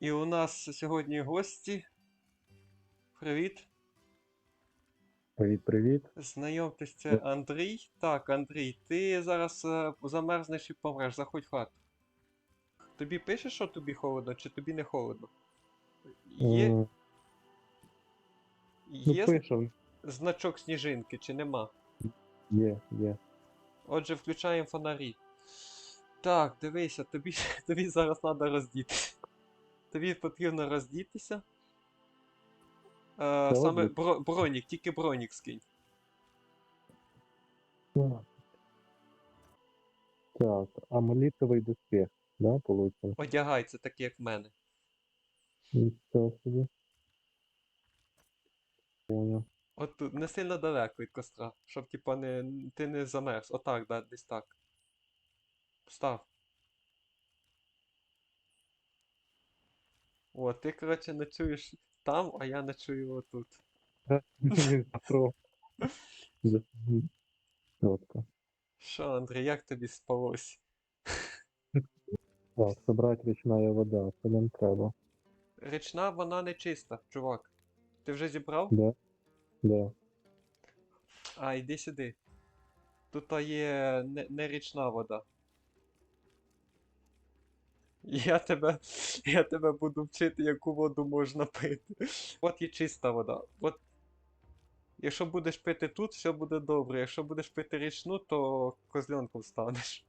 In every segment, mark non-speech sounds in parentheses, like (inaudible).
І у нас сьогодні гості. Привіт. Привіт, привіт. Знайомтесь, це Андрій. Так, Андрій, ти зараз е, замерзнеш і помреш, заходь в хату. Тобі пише, що тобі холодно, чи тобі не холодно? Є, Ну, є пишем. значок сніжинки, чи нема? Є, є. Отже, включаємо фонарі. Так, дивися, тобі, (laughs) тобі зараз треба роздітися. Тобі потрібно роздітися. Е, саме бро, бронік, тільки бронік скинь. Так. Так, амулітовий доспіх, да, получив? Одягай, це таке, як в мене. Нічого собі. Понял. От тут, не сильно далеко від костра, щоб типа не, ти не замерз. Отак, да, десь так. Став. О, ти, коротше, ночуєш там, а я ночую отут. Чітко. Що, Андрій, як тобі спалось? Так, собрать річна вода, це нам треба. Річна вона не чиста, чувак. Ти вже зібрав? Да? Да. А, йди сюди. Тут є не, не річна вода. Я тебе, я тебе буду вчити, яку воду можна пити. От є чиста вода. От, якщо будеш пити тут, все буде добре. Якщо будеш пити річну, то козльонком станеш.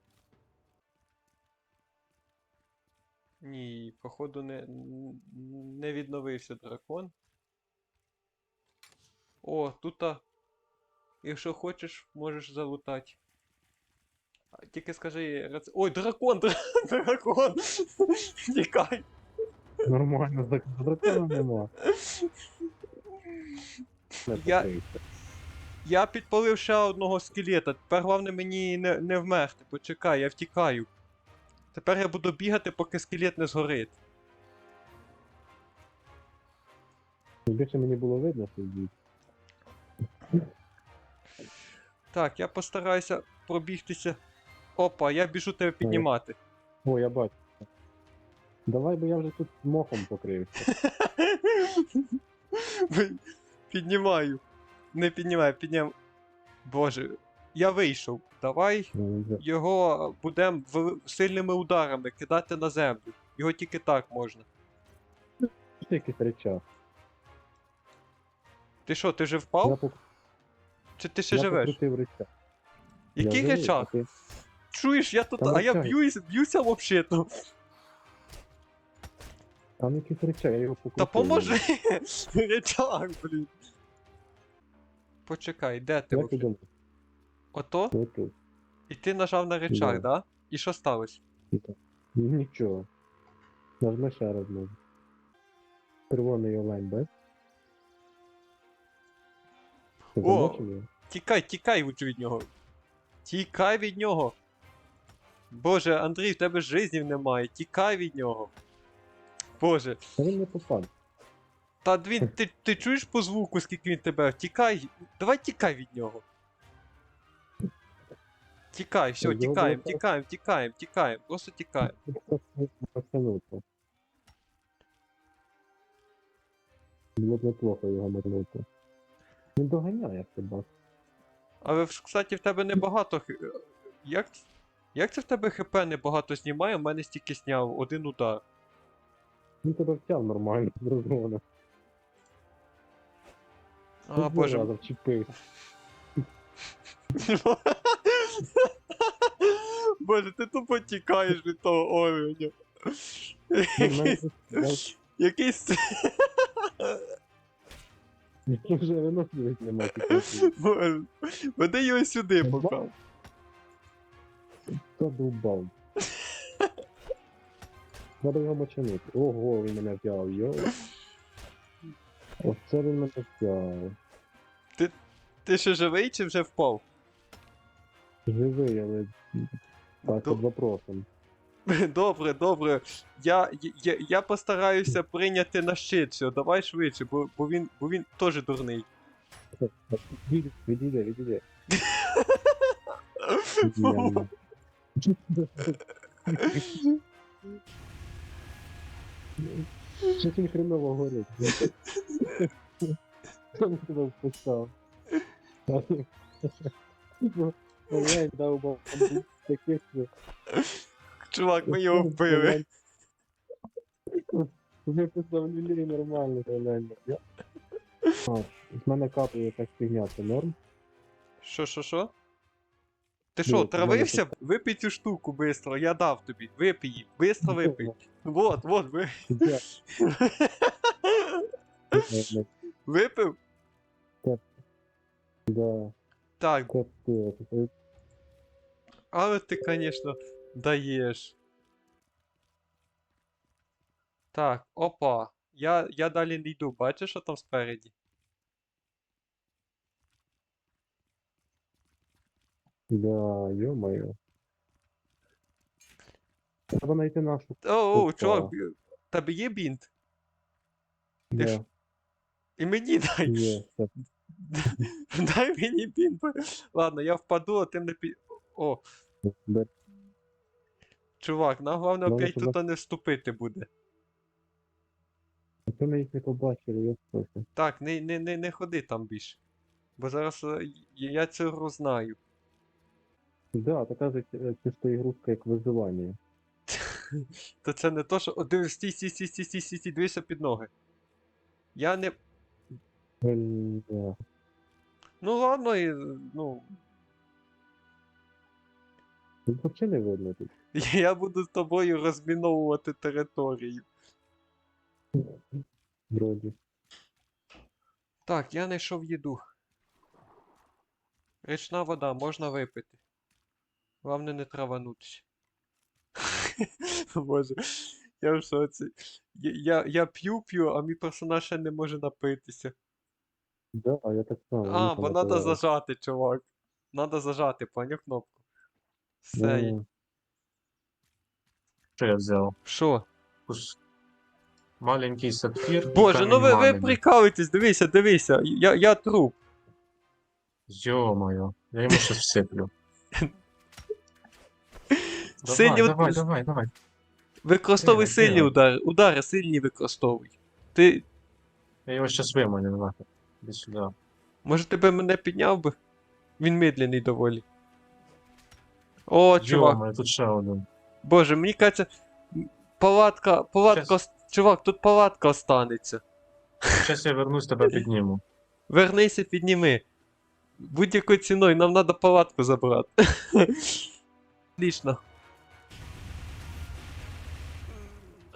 Ні, походу не, не відновився дракон. О, тут. Якщо хочеш, можеш залутати. Тільки скажи. Ой, дракон! (laughs) Дракон! Тікай! Нормально, так дракона нема. Я- Я підпалив ще одного скелета. Тепер головне мені не, не вмерти. Почекай, я втікаю. Тепер я буду бігати, поки скелет не згорить. Більше мені було видно, що йдуть. Так, я постараюся пробігтися. Опа, я біжу тебе піднімати. О, я бачу. Давай, бо я вже тут мохом покрився. (laughs) Піднімаю. Не піднімаю, піднімаю. Боже, я вийшов. Давай його будемо сильними ударами кидати на землю. Його тільки так можна. Якийсь речах. Ти що, ти вже Я, впав? пок... Чи ти ще я живеш? Який речах? ти- Чуєш, я тут, Там а я речах. б'юсь, б'юся взагалі. Там якийсь речах, я його покрутив. Та поможи! (laughs) Речах, блін. Почекай, де ти ти взагалі? думаєш? Ото? Тут. І ти нажав на речах, Да. да? І що сталося? Нічого. Нажми ще раз може. Червоний олень, бач? Ти О! його? Тікай, тікай від нього. Тікай від нього. Боже, Андрій, в тебе жизнів немає. Тікай від нього. Боже. Та він не попав. Та він, ти, ти чуєш по звуку, скільки він тебе? Тікай. Давай тікай від нього. Тікай, все, Його тікаємо, тікаємо, тікаємо, тікаємо. Просто тікаємо. Абсолютно. Було б неплохо його морнути. Він доганяє тебе. Але, ж, кстати, в тебе небагато. х- Як, як це в тебе ХП небагато знімає, в мене стільки зняв один удар. Він тебе втяв нормально, (laughs) зрозуміло. А, боже. Вчепився. Боже, ти тупо тікаєш від того оленя. Якийсь- вже виносливість нема тільки. Веди його сюди поки. Довбав? (laughs) Треба його мочанити. Ого, він мене взяв, йо. Оце він мене взяв. Ти ще живий чи вже впав? Живий, але так під вопросом. (laughs) Добре, добре. Я, я, я постараюся прийняти на щит все. Давай швидше, бо, бо він, бо він теж дурний. Відійди, відійди, (laughs) Щось хреново горить. Хто тебе вписав? Олень дав бо таких. Чувак, ми його вбили. Вже писав лілей нормально, А, з мене капає так фігня, це норм? Що, що, що? Ти Ну, що, от у мене травився? Випий цю штуку бистро, я дав тобі. Випий її, бистро випий. Вот, вот, ви. Я- (laughs) Випив? Да, Так, капець. але ти, звісно, даєш. Так, опа. Я, я далі не йду, бачиш, що там спереді? Да, ё-моё. Треба знайти нашу. О, о, Опа. чувак, тебе є бінт? Ти Да, ж- І мені дай. є, це (laughs) Дай мені бінт. Ладно, я впаду, а ти не пі. О, Бе- чувак, нам головне Ну, опять туди- тут не вступити буде. То ми їх не побачили, я спося. Так, не, не, не, не ходи там більше. Бо зараз е, я я цю гру знаю. Да, то кажуть, е, чисто ігрушка як виживання. (laughs) То це не то, що. О, дивись, стій, стій, стій, стій, стій, стій, стій, дивися під ноги. Я не. Да. Ну ладно, і, ну. Тут взагалі не видно тут. (laughs) Я буду з тобою розміновувати територію. Вроді. Так, я знайшов їду. Річна вода, можна випити. Главне не траванутися. (laughs) Боже, я в шоці. Я, я, я п'ю п'ю, а мій персонаж ще не може напитися. Да, я так само. А, бо треба зажати, чувак. Надо зажати, поняв кнопку. Все. є. Що я взяв? Що? Маленький сапфір. Боже, ну ви, ви прикалуєтесь, дивися, дивися. Я, я труп. Йо-моє, я йому щось всиплю. (laughs) Давай, Сильні давай, уд- давай, давай. Використовуй Тихо, сильні тихо. удари. Удари сильні використовуй. Ти. Я його щас виманю, нахуй. Іди сюди. Може тебе мене підняв би? Він медленний доволі. О, чувак. Йо-моє, тут ще один. Боже, мені кажеться. м, Палатка, палатка, Щас. чувак, тут палатка останеться. Щас я вернусь, тебе (laughs) підніму. Вернися, підніми. Будь-якою ціною, нам треба палатку забрати. (laughs) Отлично.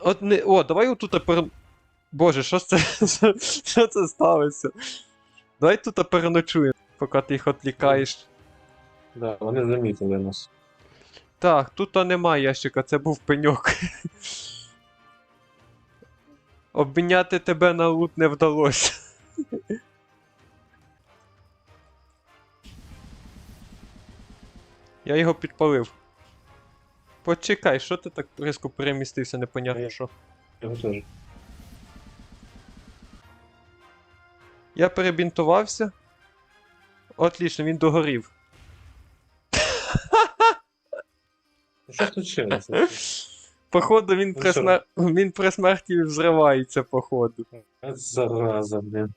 От не. О, давай отут пер... Боже, що це? що- це сталося? Давай тут переночуємо, поки ти їх відлікаєш. Да, вони замітили нас. Так, тут немає ящика, це був пеньок. Обміняти тебе на лут не вдалося. Я його підпалив. Почекай, що ти так різко перемістився, непонятно що. Його теж. Я перебінтувався. Отлично, він догорів. Що случилося? Походу, він Ну при, смер... він при смерті взривається, походу. Зараза, блін.